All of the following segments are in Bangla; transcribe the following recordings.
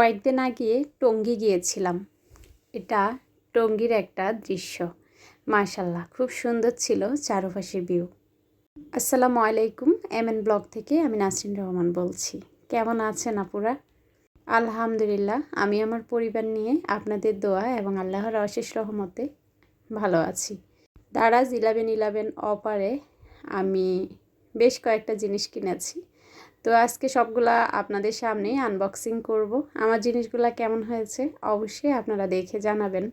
কয়েকদিন আগে টঙ্গী গিয়েছিলাম। এটা টঙ্গীর একটা দৃশ্য। মাশাল্লাহ খুব সুন্দর ছিল চারপাশের ভিউ আসসালামু আলাইকুম এম এন ব্লগ থেকে আমি নাসরিন রহমান বলছি। কেমন আছেন আপুরা? আলহামদুলিল্লাহ, আমি আমার পরিবার নিয়ে আপনাদের দোয়া এবং আল্লাহর অশেষ রহমতে ভালো আছি। দারাজ ইলেভেন ইলেভেন অপারে আমি বেশ কয়েকটা জিনিস কিনেছি। তো আজকে সবগুলা আপনাদের সামনেই আনবক্সিং করব। আমার জিনিসগুলা কেমন হয়েছে অবশ্যই আপনারা দেখে জানাবেন।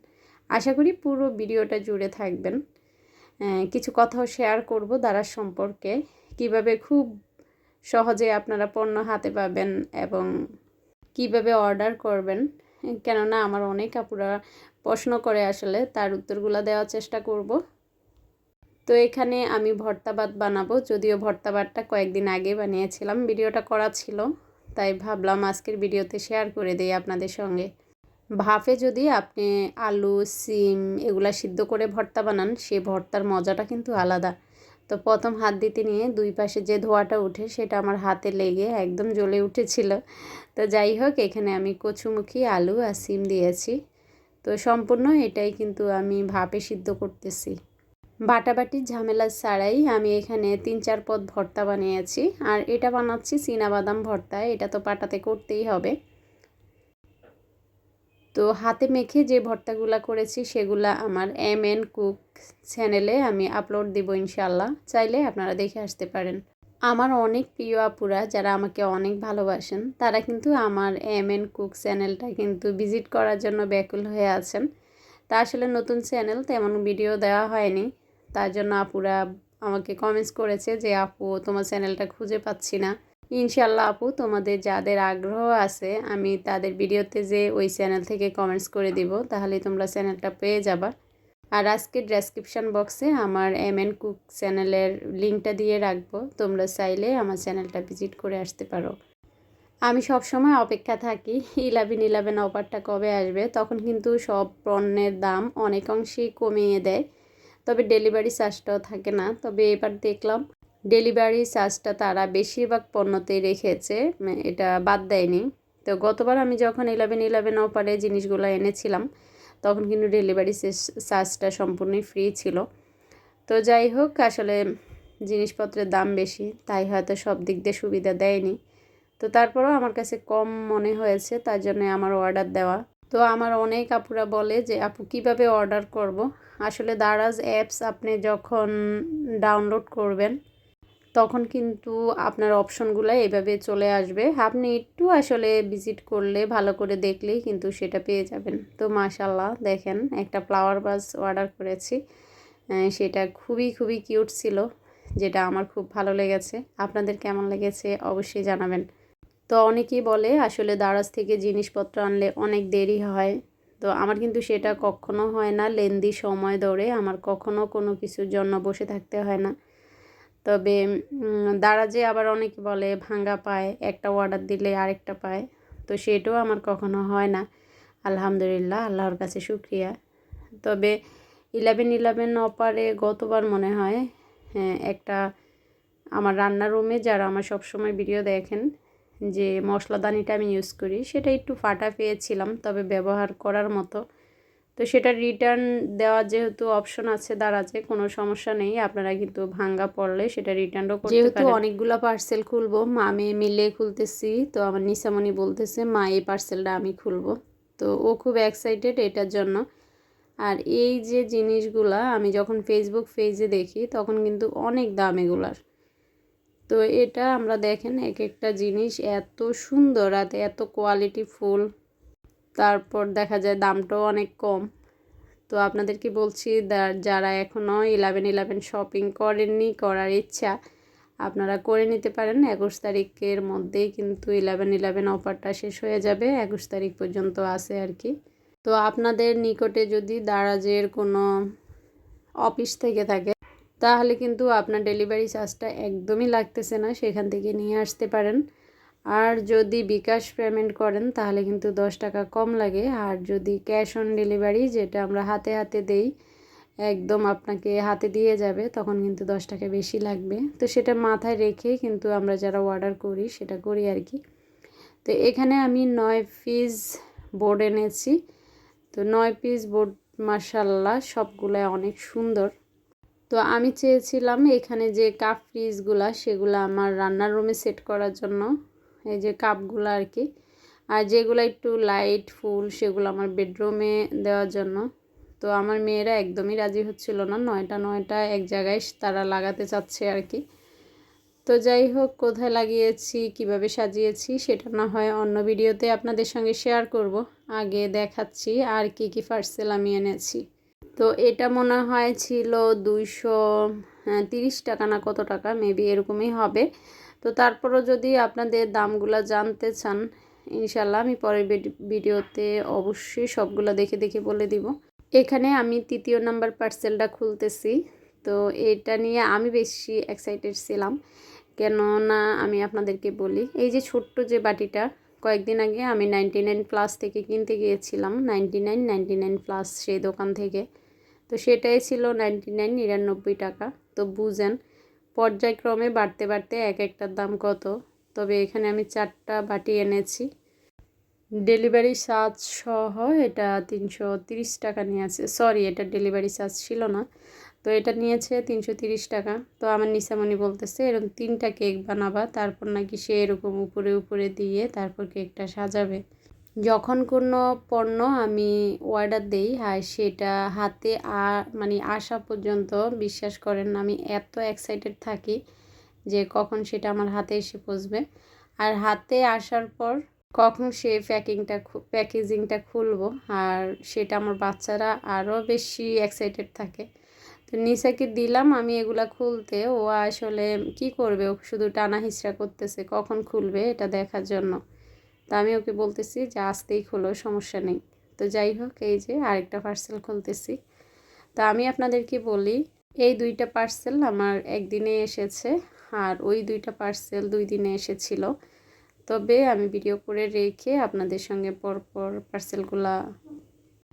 আশা করি পুরো ভিডিওটা জুড়ে থাকবেন। কিছু কথাও শেয়ার করব দ্বারা সম্পর্কে। কীভাবে খুব সহজে আপনারা পণ্য হাতে পাবেন এবং কীভাবে অর্ডার করবেন। কেননা আমার অনেক আপুরা প্রশ্ন করে আসলে তার উত্তরগুলো দেওয়ার চেষ্টা করব। তো এখানে আমি ভর্তা ভাত বানাবো। যদিও ভর্তা ভাতটা কয়েকদিন আগে বানিয়েছিলাম, ভিডিওটা করা ছিল। তাই ভাবলাম আজকের ভিডিওতে শেয়ার করে দিই আপনাদের সঙ্গে। ভাফে যদি আপনি আলু, সিম এগুলা সিদ্ধ করে ভর্তা বানান, সে ভর্তার মজাটা কিন্তু আলাদা। তো প্রথম হাত দিতে নিয়ে দুই পাশে যে ধোয়াটা উঠে, সেটা আমার হাতে লেগে একদম জ্বলে উঠেছিল। তো যাই হোক, এখানে আমি কচুমুখী আলু আর সিম দিয়েছি। তো সম্পূর্ণ এটাই কিন্তু আমি ভাপে সিদ্ধ করতেছি। বাটাবাটির ঝামেলা ছাড়াই আমি এখানে তিন চার পদ ভর্তা বানিয়েছি। আর এটা বানাচ্ছি বাদাম ভর্তা, এটা তো পাটাতে করতেই হবে। তো হাতে মেখে যে ভর্তাগুলা করেছি, সেগুলা আমার এম এন কুক চ্যানেলে আমি আপলোড দিব ইনশাল্লাহ চাইলে আপনারা দেখে আসতে পারেন। আমার অনেক প্রিয় আপুরা যারা আমাকে অনেক ভালোবাসেন, তারা কিন্তু আমার এম এন কুক চ্যানেলটা কিন্তু ভিজিট করার জন্য ব্যাকুল হয়ে আছেন। তা আসলে নতুন চ্যানেল, তেমন ভিডিও দেওয়া হয়নি। তার জন্য আপুরা আমাকে কমেন্টস করেছে যে, আপু, তোমার চ্যানেলটা খুঁজে পাচ্ছি না। ইনশাল্লাহ আপু, তোমাদের যাদের আগ্রহ আছে, আমি তাদের ভিডিওতে যে ওই চ্যানেল থেকে কমেন্টস করে দিব, তাহলে তোমরা চ্যানেলটা পেয়ে যাবা। আর আজকে ডেসক্রিপশান বক্সে আমার এম এন কুক চ্যানেলের লিঙ্কটা দিয়ে রাখব, তোমরা চাইলে আমার চ্যানেলটা ভিজিট করে আসতে পারো। আমি সব সময় অপেক্ষা থাকি ইলেভেন ইলেভেন অফারটা কবে আসবে, তখন কিন্তু সব পণ্যের দাম অনেকাংশেই কমিয়ে দেয়। তবে ডেলিভারি চার্জটাও থাকে না। তবে এবার দেখলাম ডেলিভারি চার্জটা তারা বেশিরভাগ পণ্যতেই রেখেছে এটা বাদ দেয়নি। তো গতবার আমি যখন ইলেভেন ইলেভেন অফারে জিনিসগুলো এনেছিলাম, তখন কিন্তু ডেলিভারি চার্জটা সম্পূর্ণই ফ্রি ছিল। তো যাই হোক, আসলে জিনিসপত্রের দাম বেশি, তাই হয়তো সব দিক দিয়ে সুবিধা দেয়নি। তো তারপরেও আমার কাছে কম মনে হয়েছে, তার জন্য আমার অর্ডার দেওয়া তো আমার অনেক আপুরা বলে যে, আপু, কীভাবে অর্ডার করব? আসলে দারাজ অ্যাপস আপনি যখন ডাউনলোড করবেন, তখন কিন্তু আপনার অপশনগুলো এভাবে চলে আসবে। আপনি একটু আসলে ভিজিট করলে, ভালো করে দেখলেই কিন্তু সেটা পেয়ে যাবেন। তো মাশাল্লাহ দেখেন একটা ফ্লাওয়ার বাস অর্ডার করেছি। সেটা খুবই খুবই কিউট ছিল, যেটা আমার খুব ভালো লেগেছে। আপনাদের কেমন লেগেছে অবশ্যই জানাবেন। তো অনেকেই বলে আসলে দারাজ থেকে জিনিসপত্র আনলে অনেক দেরি হয়। তো আমার কিন্তু সেটা কখনো হয় না, লেন্দি সময় ধরে আমার কখনো কোনো কিছুর জন্য বসে থাকতে হয় না। তবে দারাজে আবার অনেকে বলে ভাঙ্গা পায়, একটা অর্ডার দিলে আরেকটা পায়। তো সেটাও আমার কখনো হয় না। আলহামদুলিল্লাহ, আল্লাহর কাছে শুক্রিয়া। তবে ইলেভেন ইলেভেন অপারে গতবার মনে হয় হ্যাঁ একটা আমার রান্নার রুমে যারা আমার সবসময় ভিডিও দেখেন যে মশলাদানিটা আমি ইউজ করি সেটা একটু ফাটা পেয়েছিলাম তবে ব্যবহার করার মতো। তো সেটা রিটার্ন দেওয়ার যেহেতু অপশন আছে দাঁড়াচ্ছে কোনো সমস্যা নেই আপনারা কিন্তু ভাঙ্গা পড়লে সেটা রিটার্নও করতে যেহেতু অনেকগুলো পার্সেল খুলবো মা মেয়ে মিলে খুলতেছি তো আমার নিসামণি বলতেছে মা এই পার্সেলটা আমি খুলবো। তো ও খুব এক্সাইটেড এটার জন্য। আর এই যে জিনিসগুলা আমি যখন ফেসবুক পেজে দেখি তখন কিন্তু অনেক দাম এগুলার। তো এটা আমরা দেখেন এক একটা জিনিস এত সুন্দর আর এত কোয়ালিটি ফুল। তারপর দেখা যায় দামটাও অনেক কম। তো আপনাদেরকে বলছি যারা এখনও ইলেভেন ইলেভেন শপিং করেননি, করার ইচ্ছা, আপনারা করে নিতে পারেন। একুশ তারিখের মধ্যেই কিন্তু ইলেভেন ইলেভেন অফারটা শেষ হয়ে যাবে। একুশ তারিখ পর্যন্ত আছে আর কি। তো আপনাদের নিকটে যদি দারাজের কোনো অফিস থেকে থাকে তাহলে কিন্তু আপনার ডেলিভারি চার্জটা একদমই লাগতেছে না, সেখান থেকে নিয়ে আসতে পারেন। আর যদি বিকাশ পেমেন্ট করেন, তাহলে কিন্তু দশ টাকা কম লাগে। আর যদি ক্যাশ অন ডেলিভারি, যেটা আমরা হাতে হাতে দেই, একদম আপনাকে হাতে দিয়ে যাবে, তখন কিন্তু দশ টাকা বেশি লাগবে। তো সেটা মাথায় রেখে কিন্তু আমরা যারা অর্ডার করি, সেটা করি আর কি। তো এখানে আমি নয় পিস বোর্ড এনেছি। তো নয় পিস বোর্ড মাসাল্লাহ সবগুলো অনেক সুন্দর। তো আমি চেয়েছিলাম এখানে যে কাপ ফ্রিজগুলা সেগুলো আমার রান্নার রুমে সেট করার জন্য। এই যে কাপগুলো আর কি আর যেগুলো একটু লাইট ফুল সেগুলো আমার বেডরুমে দেওয়ার জন্য। তো আমার মেয়েরা একদমই রাজি হচ্ছিল না। নয়টা নয়টা এক জায়গায় তারা লাগাতে চাচ্ছে আর কি তো যাই হোক, কোথায় লাগিয়েছি, কীভাবে সাজিয়েছি, সেটা না হয় অন্য ভিডিওতে আপনাদের সঙ্গে শেয়ার করব। আগে দেখাচ্ছি আর কি কি পার্সেল আমি এনেছি। তো এটা মনে হয় ছিল দুইশো হ্যাঁ, তিরিশ টাকা না কত টাকা মেবি এরকমই হবে। তো তারপরও যদি আপনাদের দামগুলো জানতে চান ইনশাল্লাহ আমি পরের ভিডিওতে অবশ্যই সবগুলো দেখে দেখে বলে দিব। এখানে আমি তৃতীয় নাম্বার পার্সেলটা খুলতেছি। তো এটা নিয়ে আমি বেশি এক্সাইটেড ছিলাম। কেননা আমি আপনাদেরকে বলি এই যে ছোট্ট যে বাটিটা কয়েকদিন আগে আমি নাইনটি নাইন প্লাস থেকে কিনতে গিয়েছিলাম। নাইন নাইনটি নাইন প্লাস সেই দোকান থেকে। তো সেটাই ছিল নাইনটি নাইন নিরানব্বই টাকা। তো বুঝেন, পর্যায়ক্রমে বাড়তে বাড়তে এক একটার দাম কত? তবে এখানে আমি চারটা বাটি এনেছি। ডেলিভারি চার্জ সহ এটা তিনশো তিরিশ টাকা নিয়েছে। সরি, এটা ডেলিভারি চার্জ ছিল না। তো এটা নিয়েছে তিনশো তিরিশ টাকা। তো আমার নিশামণি বলতেছে এরকম তিনটা কেক বানাবা, তারপর নাকি সে এরকম উপরে উপরে দিয়ে তারপর কেকটা সাজাবে। যখন কোনো পণ্য আমি অর্ডার দিই, আর সেটা হাতে আ মানে আসা পর্যন্ত বিশ্বাস করেন আমি এত এক্সাইটেড থাকি যে কখন সেটা আমার হাতে এসে পৌঁছবে। আর হাতে আসার পর কখন সে প্যাকিংটা প্যাকেজিংটা খুলবো, আর সেটা আমার বাচ্চারা আরও বেশি এক্সাইটেড থাকে। তো নিশাকে দিলাম আমি এগুলা খুলতে, ও আসলে কি করবে? ও শুধু টানা হিসরা করতেছে, কখন খুলবে এটা দেখার জন্য। তো আমি ওকে বলতেছি যে আসতেই খোলো, সমস্যা নেই। তো যাই হোক, এই যে আরেকটা পার্সেল খুলতেছি। তো আমি আপনাদেরকে বলি, এই দুইটা পার্সেল আমার একদিনে এসেছে আর ওই দুইটা পার্সেল দুই দিনে এসেছিল। তবে আমি ভিডিও করে রেখে আপনাদের সঙ্গে পরপর পার্সেলগুলা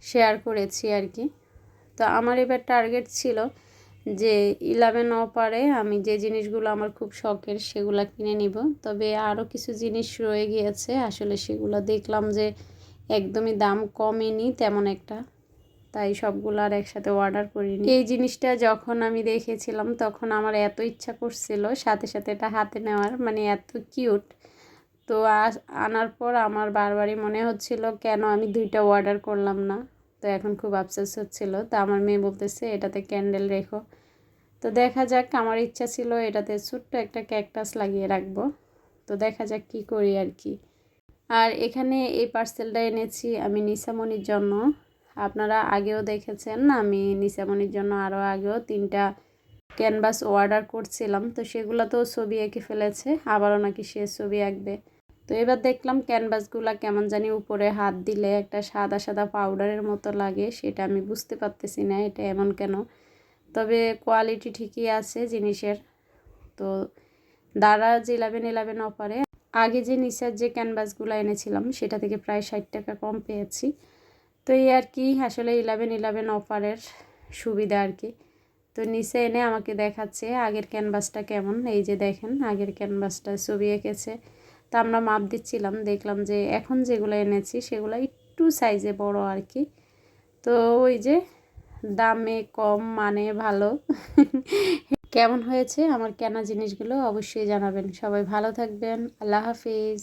শেয়ার করেছি আর কি। তো আমার এবার টার্গেট ছিল যে ইলেভেন অপারে আমি যে জিনিসগুলো আমার খুব শখের সেগুলো কিনে নিব। তবে আরও কিছু জিনিস রয়ে গিয়েছে, আসলে সেগুলো দেখলাম যে একদমই দাম কমেনি তেমন একটা। তাই সবগুলো আর একসাথে অর্ডার করিনি এই জিনিসটা যখন আমি দেখেছিলাম, তখন আমার এত ইচ্ছা করছিল সাথে সাথে এটা হাতে নেওয়ার মানে এত কিউট তো আনার পর আমার বারবারই মনে হচ্ছিল, কেন আমি দুইটা অর্ডার করলাম না? তো এখন খুব আফসোস হচ্ছিল। তো আমার মেয়ে বলতেছে, এটাতে ক্যান্ডেল রেখো। তো দেখা যাক, আমার ইচ্ছা ছিল এটাতে ছোট্ট একটা ক্যাকটাস লাগিয়ে রাখব। তো দেখা যাক কি করি আর কি। আর এখানে এই পার্সেলটা এনেছি আমি নিসামনির জন্য। আপনারা আগেও দেখেছেন, আমি নিসামনির জন্য আরও আগেও তিনটা ক্যানভাস অর্ডার করছিলাম। তো সেগুলো তো ছবি এঁকে ফেলেছে, আবারও নাকি সে ছবি আঁকবে। তো এবার দেখলাম ক্যানভাসগুলো কেমন জানি উপরে হাত দিলে একটা সাদা সাদা পাউডারের মতো লাগে, সেটা আমি বুঝতে পারতেছি না এটা এমন কেন। তবে কোয়ালিটি ঠিকই আছে জিনিসের। তো দাঁড়া যে ইলেভেন ইলেভেন অফারে আগে যে নিচার যে ক্যানভাসগুলো এনেছিলাম, সেটা থেকে প্রায় ষাট টাকা কম পেয়েছি। তো এই আর কি, আসলে ইলেভেন ইলেভেন অফারের সুবিধা আর কি। তো নিচে এনে আমাকে দেখাচ্ছে আগের ক্যানভাসটা কেমন, এই যে দেখেন আগের ক্যানভাসটা ছবি এঁকেছে। তা আমরা মাপ দিচ্ছিলাম, দেখলাম যে এখন যেগুলো এনেছি সেগুলো একটু সাইজে বড় আর কি তো ওই যে দামে কম মানে ভালো। কেমন হয়েছে? আমার কেনা জিনিসগুলো অবশ্যই জানাবেন। সবাই ভালো থাকবেন। আল্লাহ হাফিজ।